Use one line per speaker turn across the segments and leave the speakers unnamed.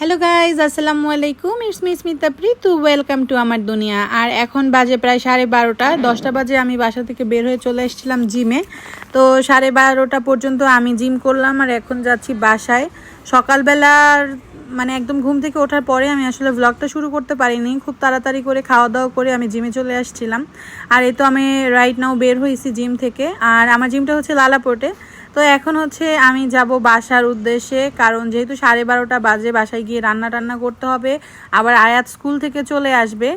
Hello guys আসসালামু আলাইকুম it's me Smita Preetu welcome to আমার দুনিয়া আর এখন বাজে প্রায় সাড়ে বারোটা। দশটা বাজে, আমি বাসা থেকে বের হয়ে চলে এসেছিলাম জিমে। তো সাড়ে বারোটা পর্যন্ত আমি জিম করলাম আর এখন যাচ্ছি বাসায়। সকালবেলার মানে একদম ঘুম থেকে ওঠার পরে আমি আসলে ব্লগটা শুরু করতে পারিনি। খুব তাড়াতাড়ি করে খাওয়া দাওয়া করে আমি জিমে চলে আসছিলাম। আর এই তো আমি রাইট নাও বের হয়েছি জিম থেকে। আর আমার জিমটা হচ্ছে লালাপোর্টে। তো এখন হচ্ছে আমি যাব বাসার উদ্দেশ্যে, কারণ যেহেতু সাড়ে বারোটা বাজে, বাসায় গিয়ে রান্না টান্না করতে হবে। আবার আয়াত স্কুল থেকে চলে আসবে।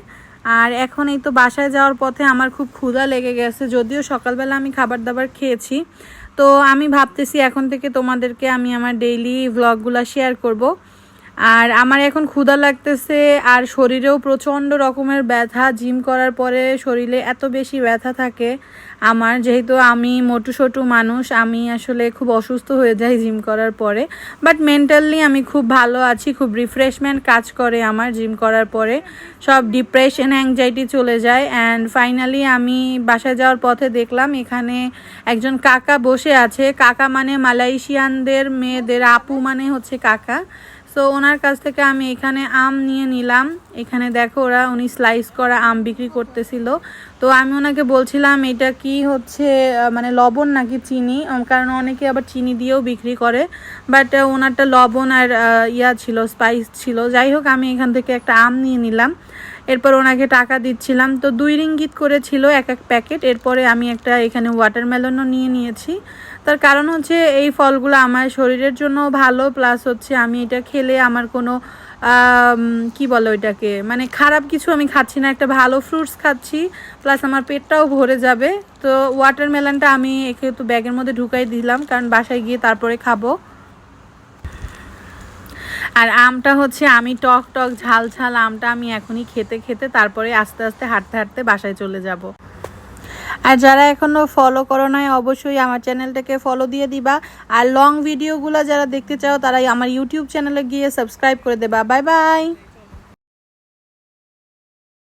আর এখন এই তো বাসায় যাওয়ার পথে আমার খুব ক্ষুধা লেগে গেছে, যদিও সকালবেলা আমি খাবার দাবার খেয়েছি। তো আমি ভাবতেছি এখন থেকে তোমাদেরকে আমি আমার ডেইলি ভ্লগগুলো শেয়ার করব। আর আমার এখন ক্ষুধা লাগতেছে আর শরীরেও প্রচণ্ড রকমের ব্যথা। জিম করার পরে শরীরে এত বেশি ব্যথা থাকে আমার, যেহেতু আমি মোটু সোটু মানুষ, আমি আসলে খুব অসুস্থ হয়ে যাই জিম করার পরে। বাট মেন্টালি আমি খুব ভালো আছি, খুব রিফ্রেশমেন্ট কাজ করে আমার জিম করার পরে। সব ডিপ্রেশন অ্যাংজাইটি চলে যায় অ্যান্ড ফাইনালি আমি বাসায় যাওয়ার পথে দেখলাম এখানে একজন কাকা বসে আছে। কাকা মানে মালয়েশিয়ানদের মেয়েদের, আপু মানে হচ্ছে কাকা। সো ওনার কাছ থেকে আমি এখানে আম নিয়ে নিলাম। এখানে দেখো ওরা, উনি স্লাইস করা আম বিক্রি করতেছিল। তো আমি ওনাকে বলছিলাম, এটা কি হচ্ছে মানে লবণ নাকি চিনি? কারণ অনেকে আবার চিনি দিয়েও বিক্রি করে। বাট ওনারটা লবণ আর ইয়া ছিল স্পাইস ছিল। যাই হোক, আমি এখান থেকে একটা আম নিয়ে নিলাম। এরপর ওনাকে টাকা দিচ্ছিলাম। তো দুই রিঙ্গিত করে ছিল এক এক প্যাকেট। এরপরে আমি একটা এখানে ওয়াটারমেলনও নিয়ে নিয়েছি। তার কারণ হচ্ছে এই ফলগুলো আমার শরীরের জন্য ভালো প্লাস হচ্ছে আমি এটা খেলে আমার কোনো কি বলে ওইটাকে? মানে খারাপ কিছু আমি খাচ্ছি না, একটা ভালো ফ্রুটস খাচ্ছি প্লাস আমার পেটটাও ভরে যাবে। তো ওয়াটারমেলনটা আমি একে তো ব্যাগের মধ্যে ঢুকাই দিলাম, কারণ বাসায় গিয়ে তারপরে খাব। আর আমটা হচ্ছে আমি টক টক ঝাল ঝাল আমটা আমি এখনই খেতে খেতে তারপরে আস্তে আস্তে হাঁটতে হাঁটতে বাসায় চলে যাব। আর যারা এখনও ফলো করো নাই, অবশ্যই আমার চ্যানেলটাকে ফলো দিয়ে দিবা। আর লং ভিডিওগুলো যারা দেখতে চাও, তারাই আমার ইউটিউব চ্যানেলে গিয়ে সাবস্ক্রাইব করে দেবা। Bye bye